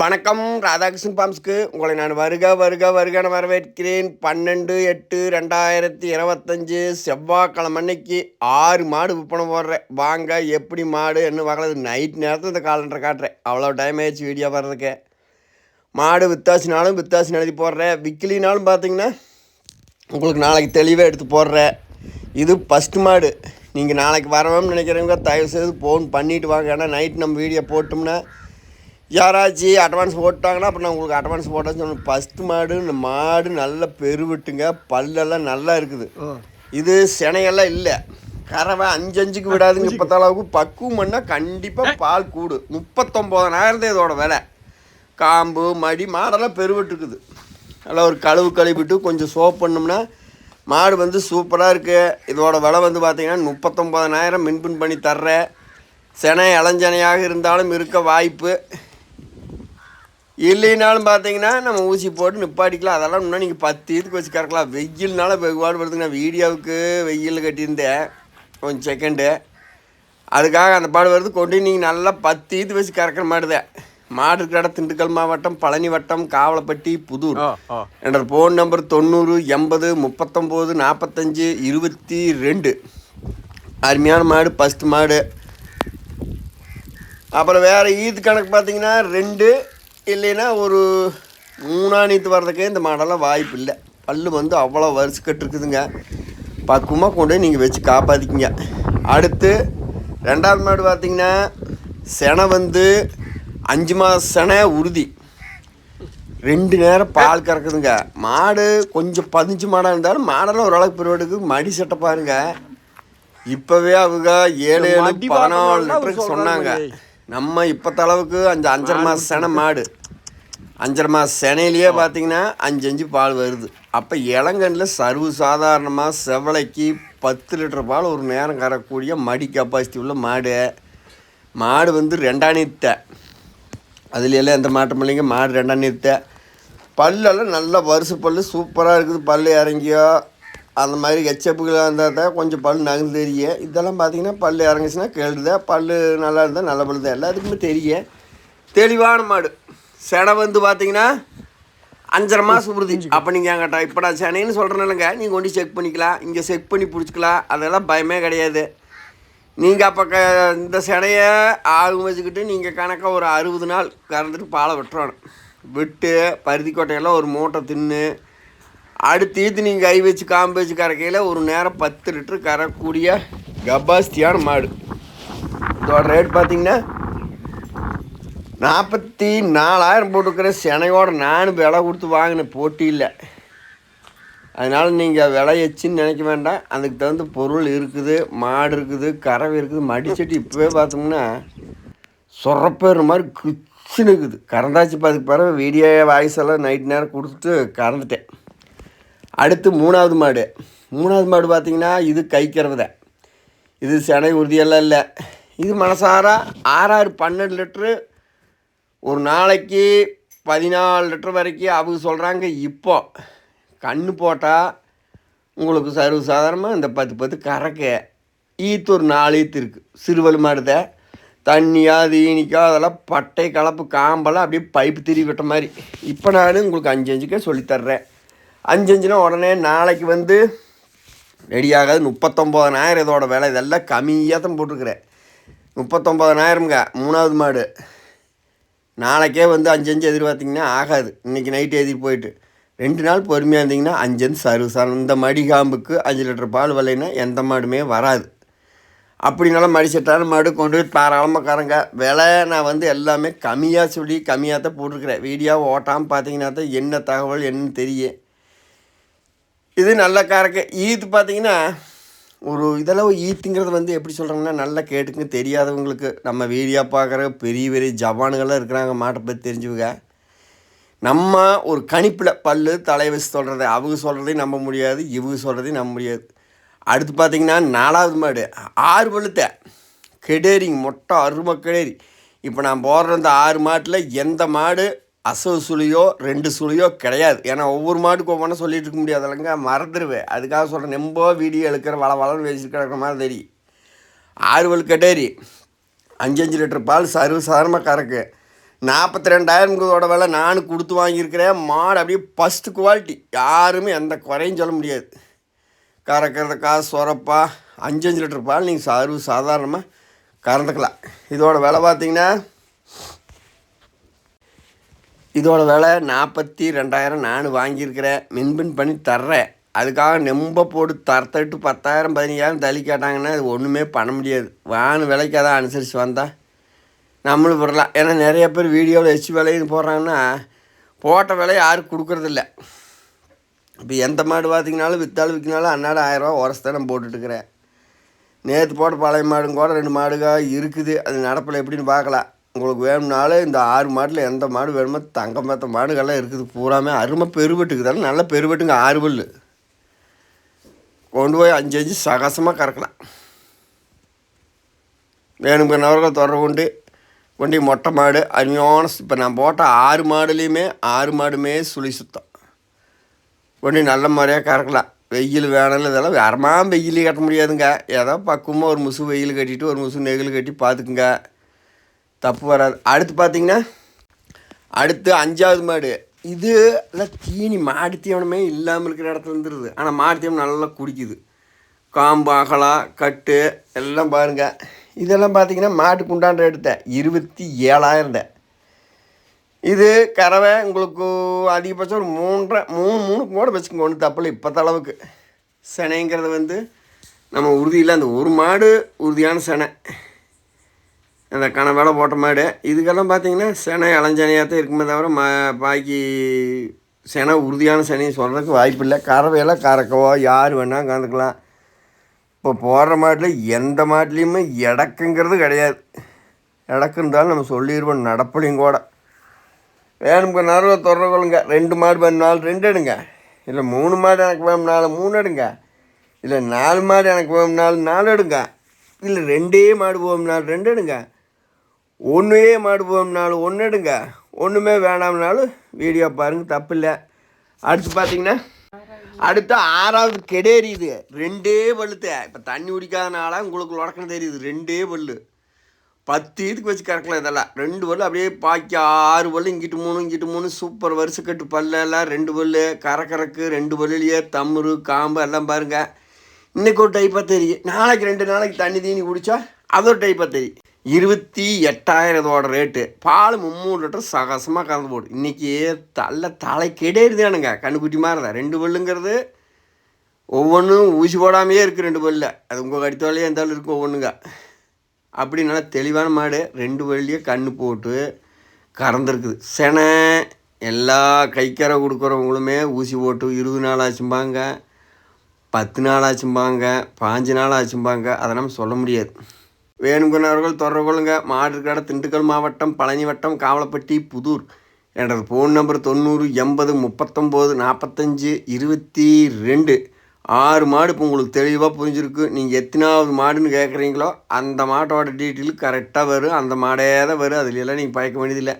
வணக்கம். ராதாகிருஷ்ணன் பாம்ஸ்க்கு உங்களை நான் வருக வருக வருகன வரவேற்கிறேன். பன்னெண்டு எட்டு ரெண்டாயிரத்தி இருபத்தஞ்சு செவ்வாய்க்கிழமை அன்னைக்கு ஆறு மாடு விற்பனை போடுறேன். வாங்க எப்படி மாடு என்ன பார்க்கறது நைட் நேரத்தில் இந்த காலண்டரை காட்டுறேன். அவ்வளோ டைம் ஆயிடுச்சு வீடியோ வர்றதுக்கு மாடு வித்தாசினாலும் வித்தாசி எழுதி போடுறேன். விக்கிலினாலும் பார்த்தீங்கன்னா உங்களுக்கு நாளைக்கு தெளிவாக எடுத்து போடுறேன். இது ஃபஸ்ட்டு மாடு. நீங்கள் நாளைக்கு வரணும்னு நினைக்கிறவங்க தயவுசெய்து ஃபோன் பண்ணிவிட்டு வாங்க. ஏன்னா நைட் நம்ம வீடியோ போட்டோம்னா யாராச்சும் அட்வான்ஸ் போட்டாங்கன்னா அப்புறம் நான் உங்களுக்கு அட்வான்ஸ் போட்டேன்னு சொன்னேன். ஃபஸ்ட்டு மாடு இந்த மாடு நல்ல பெருவிட்டுங்க. பல்லெல்லாம் நல்லா இருக்குது. இது சினையெல்லாம் இல்லை. கறவை அஞ்சு அஞ்சுக்கு விடாதுங்க. இப்போ அளவுக்கு பக்குவம் பண்ணால் கண்டிப்பாக பால் கூடு. முப்பத்தொம்போதனாயிரம் தான் இதோட விலை. காம்பு மடி மாடெல்லாம் பெருவிட்டுருக்குது. நல்லா ஒரு கழுவு கழுவிட்டு கொஞ்சம் சோப் பண்ணோம்னா மாடு வந்து சூப்பராக இருக்குது இதோட விலை வந்து பார்த்தீங்கன்னா முப்பத்தொம்போதனாயிரம் மின்பின் பண்ணி தர்றேன். செனை இளஞ்சனையாக இருந்தாலும் இருக்க வாய்ப்பு. இல்லைனாலும் பார்த்தீங்கன்னா நம்ம ஊசி போட்டு நிப்பாட்டிக்கலாம். அதெல்லாம் இன்னும் நீங்கள் பத்து இதுக்கு வச்சு கறக்கலாம். வெயில்னால வெகுவாடு நான் வீடியோவுக்கு வெயில் கட்டியிருந்தேன். கொஞ்சம் செகண்டு அதுக்காக அந்த பாடு வருது. கொண்டு நீங்கள் நல்லா பத்து இது வச்சு கறக்கிற மாடுதான் மாடு இருக்கிற இடம் திண்டுக்கல் மாவட்டம் பழனி வட்டம் காவலப்பட்டி புதூர். என்னோட ஃபோன் நம்பர் தொண்ணூறு எண்பது முப்பத்தொம்போது நாற்பத்தஞ்சு இருபத்தி ரெண்டு. அருமையான மாடு ஃபஸ்ட்டு மாடு. அப்புறம் வேறு ஈத்து கணக்கு பார்த்தீங்கன்னா ரெண்டு இல்லைன்னா ஒரு மூணா நீத்து வர்றதுக்கே இந்த மாடெல்லாம் வாய்ப்பு இல்லை பல்லு வந்து அவ்வளோ வருஷக்கட்டு இருக்குதுங்க பக்குவமாக கொண்டு போய் நீங்கள் வச்சு காப்பாற்றிக்கிங்க அடுத்து ரெண்டாவது மாடு பார்த்தீங்கன்னா செனை வந்து அஞ்சு மாத செனை உறுதி. ரெண்டு நேரம் பால் கறக்குதுங்க. மாடு கொஞ்சம் பதினஞ்சு மாடாக இருந்தாலும் மாடெல்லாம் ஓரளவுக்கு பிறவடுக்கு மடி சட்டை பாருங்க. இப்போவே அவங்க ஏழு ஏழு பதினாலு லிட்டருக்கு சொன்னாங்க. நம்ம இப்போ அளவுக்கு அஞ்சு அஞ்சரை மாதம் செனை மாடு. அஞ்சரை மாதம் செனையிலேயே பார்த்தீங்கன்னா அஞ்சு அஞ்சு பால் வருது. அப்போ இளங்கண்ணில் சர்வ சாதாரணமாக செவலைக்கு பத்து லிட்டர் பால் ஒரு நேரம் கறக்கூடிய மடி கெப்பாசிட்டி உள்ள மாடு. மாடு வந்து ரெண்டாம் நீத்த அதுல எல்லாம் எந்த மாற்றம் இல்லைங்க. மாடு ரெண்டாம் நீத்த பல்லெல்லாம் நல்ல வருஷ பல்லு சூப்பராக இருக்குது. பல்லு இறங்கியோ அந்த மாதிரி எச்சப்புகளாக இருந்தால் தான் கொஞ்சம் பல் நகர்ந்து தெரியும் இதெல்லாம் பார்த்தீங்கன்னா பல் இறங்குச்சுன்னா கேளுதா. பல் நல்லா இருந்தால் நல்ல பல் தான். எல்லாத்துக்குமே தெரியும் தெளிவான மாடு. செடை வந்து பார்த்தீங்கன்னா அஞ்சரை மாதம் உறுதி. அப்போ நீங்கள் என்கிட்ட இப்படா சென்னைன்னு சொல்கிறேன்னுங்க நீங்கள் கொண்டு செக் பண்ணிக்கலாம். இங்கே செக் பண்ணி பிடிச்சிக்கலாம். அதெல்லாம் பயமே கிடையாது. நீங்கள் அப்போ க இந்த செடையை ஆகும் வச்சுக்கிட்டு நீங்கள் கணக்காக ஒரு அறுபது நாள் கறந்துட்டு பாலை விட்டுறணும் விட்டு பருத்தி கொட்டையெல்லாம் ஒரு மூட்டை தின்னு அடுத்து ஈத்து நீங்கள் கை வச்சு காம்பு வச்சு கறக்கையில் ஒரு நேரம் பத்து லிட்டரு கறக்கூடிய கபாஸ்தியான மாடு. இதோட ரேட் பார்த்தீங்கன்னா நாற்பத்தி நாலாயிரம் போட்டுக்கிற செனையோட நானும் விலை கொடுத்து வாங்கினேன் போட்டி இல்லை. அதனால் நீங்கள் விளையச்சின்னு நினைக்க வேண்டாம். அதுக்கு தகுந்த பொருள் இருக்குது மாடு இருக்குது கறவை இருக்குது மடிச்சட்டி. இப்போவே பார்த்தோம்னா சொரப்பேற மாதிரி கிச்சுன்னு இருக்குது கறந்தாச்சு அதுக்கு பிறகு வீடியோ வாய்ஸ் எல்லாம் நைட் நேரம் கொடுத்துட்டு கறந்துட்டேன். அடுத்து மூணாவது மாடு. மூணாவது மாடு பார்த்திங்கன்னா இது கைக்கிறத இது செனை உறுதியெல்லாம் இல்லை. இது மனசார ஆறாறு பன்னெண்டு லிட்ரு ஒரு நாளைக்கு பதினாலு லிட்டர் வரைக்கும் அவங்க சொல்கிறாங்க இப்போ. கண்ணு போட்டால் உங்களுக்கு சர்வ சாதாரணமாக இந்த பத்து பத்து கறக்க. ஈத்து ஒரு நாலு ஈத்து இருக்குது சிறுவல் மாடுத. தண்ணியா தீனிக்கா அதெல்லாம் பட்டை கலப்பு காம்பெல்லாம் அப்படியே பைப்பு திரி விட்ட மாதிரி. இப்போ நான் உங்களுக்கு அஞ்சு அஞ்சுக்கே சொல்லித்தர்றேன் அஞ்சு அஞ்சுனா உடனே நாளைக்கு வந்து ரெடியாகாது. முப்பத்தொம்போதனாயிரம் இதோட விலை. இதெல்லாம் கம்மியாக தான் போட்டிருக்கிறேன். முப்பத்தொம்போதனாயிரம்ங்க மூணாவது மாடு. நாளைக்கே வந்து அஞ்சு அஞ்சு எதிர்பார்த்திங்கன்னா ஆகாது. இன்றைக்கி நைட்டு எதிர் போயிட்டு. ரெண்டு நாள் பொறுமையாக இருந்தீங்கன்னா அஞ்சு அஞ்சு சர்வீஸ் இந்த மடி காம்புக்கு அஞ்சு லிட்டர் பால் விலைன்னா எந்த மாடுமே வராது. அப்படினாலும் மடி செட்டான மாடு கொண்டு போய் தாராளமாக கறங்க. விலை நான் வந்து எல்லாமே கம்மியாக சொல்லி கம்மியாக தான் போட்டிருக்கிறேன். வீடியோ ஓட்டாமல் பார்த்தீங்கன்னா தான் என்ன தகவல் என்னன்னு தெரியும் இது நல்ல கறக்க. ஈத்து பார்த்தீங்கன்னா ஒரு இதெல்லாம் ஈத்துங்கிறது வந்து எப்படி சொல்கிறாங்கன்னா நல்லா கேட்டுங்க தெரியாதவங்களுக்கு நம்ம வீடியோ பார்க்குற பெரிய பெரிய ஜவானுங்கள்லாம் இருக்கிறாங்க மாட்டை பற்றி தெரிஞ்சவங்க. நம்ம ஒரு கணிப்பில் பல்லு தலை வச்சு சொல்கிறத அவங்க சொல்கிறதையும் நம்ப முடியாது இவங்க சொல்கிறதையும் நம்ப முடியாது. அடுத்து பார்த்தீங்கன்னா நாலாவது மாடு ஆறு பழுத்த கெடேரிங்க மொட்டை அருமை கெடேரி. இப்போ நான் போடுற இந்த ஆறு மாட்டில் எந்த மாடு அசவு சுழியோ ரெண்டு சுழியோ கிடையாது. ஏன்னா ஒவ்வொரு மாட்டுக்கு ஒவ்வொன்றும் சொல்லிட்டு இருக்க முடியாது இல்லைங்க. மறந்துடுவேன் அதுக்காக சொல்கிறேன் நெம்போ வீடியோ எடுக்கிற வள வளன்னு வச்சுருக்கிற மாதிரி தெரியும் ஆறுவல் கட்டேரி. அஞ்சு அஞ்சு லிட்டர் பால் சர்வ சாதாரணமாக கறக்கு. நாற்பத்தி ரெண்டாயிரம்ங்கிறதோட விலை நானும் கொடுத்து வாங்கியிருக்கிறேன். மாடு அப்படியே ஃபஸ்ட்டு குவாலிட்டி யாருமே எந்த குறையும் சொல்ல முடியாது. கறக்கிறதுக்கா சொரப்பா அஞ்சு அஞ்சு லிட்டர் பால் நீங்கள் சர்வ சாதாரணமாக கறந்துக்கலாம். இதோட விலை பார்த்தீங்கன்னா இதோட விலை நாற்பத்தி ரெண்டாயிரம் நான் வாங்கியிருக்கிறேன் மின்பின் பண்ணி தர்றேன். அதுக்காக நெம்ப போட்டு தரத்தட்டு பத்தாயிரம் பதினஞ்சாயிரம் தள்ளி கேட்டாங்கன்னா அது ஒன்றுமே பண்ண முடியாது. வான விலைக்கு அதான் அனுசரித்து வந்தால் நம்மளும் விடலாம். ஏன்னா நிறைய பேர் வீடியோவில் எச்சு விலைன்னு போடுறாங்கன்னா போட்ட விலை யாரும் கொடுக்குறதில்ல. இப்போ எந்த மாடு பார்த்தீங்கனாலும் விற்றாலும் விற்கினாலும் அன்னாடம் ஆயிரரூவா உரஸ்தானம் போட்டுட்டுருக்குறேன். நேற்று போட்ட பழைய மாடும் கூட ரெண்டு மாடுகள் இருக்குது. அது நடப்பில் எப்படின்னு பார்க்கலாம். உங்களுக்கு வேணும்னாலும் இந்த ஆறு மாட்டில் எந்த மாடு வேணுமோ தங்கம் மற்ற மாடுகள்லாம் இருக்குது. பூராமே அருமை பெருவெட்டுக்குதாலும் நல்ல பெருவெட்டுங்க ஆறு பல்லு. கொண்டு போய் அஞ்சு அஞ்சு சகசமாக கறக்கலாம். வேணுங்கிறவர்கள் தொடர்பு கொண்டு கொண்டு மொட்டை மாடு அருமையான இப்போ நான் போட்ட ஆறு மாடுலேயுமே ஆறு மாடுமே சுழி சுத்தம். கொண்டு நல்ல முறையாக கறக்கலாம். வெயில் வேணாலும் இதெல்லாம் வரமாக வெயில் கட்ட முடியாதுங்க. ஏதோ பக்குவமாக ஒரு முசு வெயில் கட்டிட்டு ஒரு முசு நெகில் கட்டி பார்த்துக்குங்க தப்பு வராது. அடுத்து பார்த்தீங்கன்னா அடுத்து அஞ்சாவது மாடு. இது எல்லாம் தீனி மாடு தீவனமே இல்லாமல் இருக்கிற இடத்துல இருந்துருது. ஆனால் மாடு தீவனம் நல்லா குடிக்குது. காம்பு அகலா கட்டு எல்லாம் பாருங்கள் இதெல்லாம் பார்த்தீங்கன்னா மாட்டுக்கு உண்டான எடுத்தேன் இருபத்தி ஏழாயிரம் இது கறவை உங்களுக்கு அதிகபட்சம் ஒரு மூன்றரை மூணு மூணுக்கு கூட வச்சுக்கோங்க. ஒன்றும் தப்பில்லை இப்போ அளவுக்கு. செனைங்கிறது வந்து நம்ம உறுதியில் அந்த ஒரு மாடு உறுதியான சினை. அந்த கணவேலை போட்ட மாடு. இதுக்கெல்லாம் பார்த்தீங்கன்னா செனை இளஞ்சனையாக தான் இருக்குமே தவிர ம பாக்கி செனை உறுதியான செனையை சொல்கிறதுக்கு வாய்ப்பு இல்லை. கறவையெல்லாம் கறக்கவோ யார் வேணால் கலந்துக்கலாம் இப்போ போடுற மாட்டில் எந்த மாட்டிலையுமே இடக்குங்கிறது கிடையாது. இடக்கு இருந்தாலும் நம்ம சொல்லிடுவோம் நடப்பலையும் கூட. வேணுங்க நேரம் தொடர்கொள்ளுங்க ரெண்டு மாடு வேணுனாலும் ரெண்டு எடுங்க. இல்லை மூணு மாடு எனக்கு வேணும்னாலும் மூணு எடுங்க. இல்லை நாலு மாடு எனக்கு வேணும்னாலும் நாலு எடுங்க. இல்லை ரெண்டே மாடு போகும்னாலும் ரெண்டு எடுங்க. ஒன்றே மாடு போகும்னாலும் ஒன்று எடுங்க ஒன்றுமே வேணாம்னாலும் வீடியோ பாருங்கள் தப்பு இல்லை அடுத்து பார்த்தீங்கன்னா அடுத்து ஆறாவது கெடேரி இது. ரெண்டே பல்லுத்து. இப்போ தண்ணி குடிக்காதனால உங்களுக்கு உடக்கணும் தெரியுது. ரெண்டே பல்லு. பத்து இதுக்கு வச்சு கறக்கலாம் இதெல்லாம். ரெண்டு பல்லு அப்படியே பாக்கி ஆறு பல்லு இங்கிட்டு மூணு இங்கிட்டு மூணு சூப்பர் வருஷக்கட்டு பல்லெல்லாம் ரெண்டு பல்லு கறக்கறக்கு ரெண்டு பல்லுலேயே தம்முரு காம்பு எல்லாம் பாருங்கள் இன்றைக்கி ஒரு டைப்பாக தெரியும். நாளைக்கு ரெண்டு நாளைக்கு தண்ணி தீனி குடித்தா அது ஒரு டைப்பாக தெரியும். இருபத்தி எட்டாயிரத்தோட ரேட்டு பால் மும்மூணு லிட்டர் சகசமாக கலந்து போடு. இன்றைக்கி தள்ள தலை கிடையாதுதானுங்க கண்ணுக்குட்டி மாதிரி தான் ரெண்டு பல்லுங்கிறது ஒவ்வொன்றும் ஊசி போடாமையே இருக்குது ரெண்டு பல்லில். அது உங்கள் கடித்தோலையே இருந்தாலும் இருக்கும் ஒவ்வொன்றுங்க அப்படி நல்லா தெளிவான மாடு. ரெண்டு வழியே கண்ணு போட்டு கறந்துருக்குது. செனை எல்லா கைக்கரை கொடுக்குறவங்களுமே ஊசி போட்டு இருபது நாள் ஆச்சும்பாங்க பத்து நாள் ஆச்சும்பாங்க பாஞ்சு நாள் ஆச்சும்பாங்க. அதை நம்ம சொல்ல முடியாது. வேணுங்கிறவர்கள் தொடர்பு கொள்ளுங்க. மாடு திண்டுக்கல் மாவட்டம் பழனி வட்டம் காவலப்பட்டி புதூர். எனது ஃபோன் நம்பர் தொண்ணூறு எண்பது முப்பத்தொம்போது நாற்பத்தஞ்சு இருபத்தி ரெண்டு. ஆறு மாடு இப்போ உங்களுக்கு தெளிவாக புரிஞ்சிருக்கு. நீங்கள் எத்தனாவது மாடுன்னு கேட்குறீங்களோ அந்த மாட்டோட டீட்டெயில் கரெக்டாக வரும். அந்த மாடே தான் வரும். அதுலெல்லாம் நீங்கள் பயக்க வேண்டியதில்லை.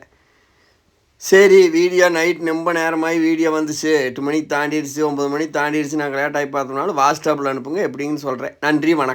சரி வீடியோ நைட் ரொம்ப நேரமாகி வீடியோ வந்துச்சு. எட்டு மணிக்கு தாண்டிடுச்சு ஒம்பது மணிக்கு தாண்டிடுச்சு. நாங்கள் லேட்டாகி பார்த்தோம்னாலும் வாட்ஸ்அப்பில் அனுப்புங்க. எப்படின்னு சொல்கிறேன் நன்றி வணக்கம்.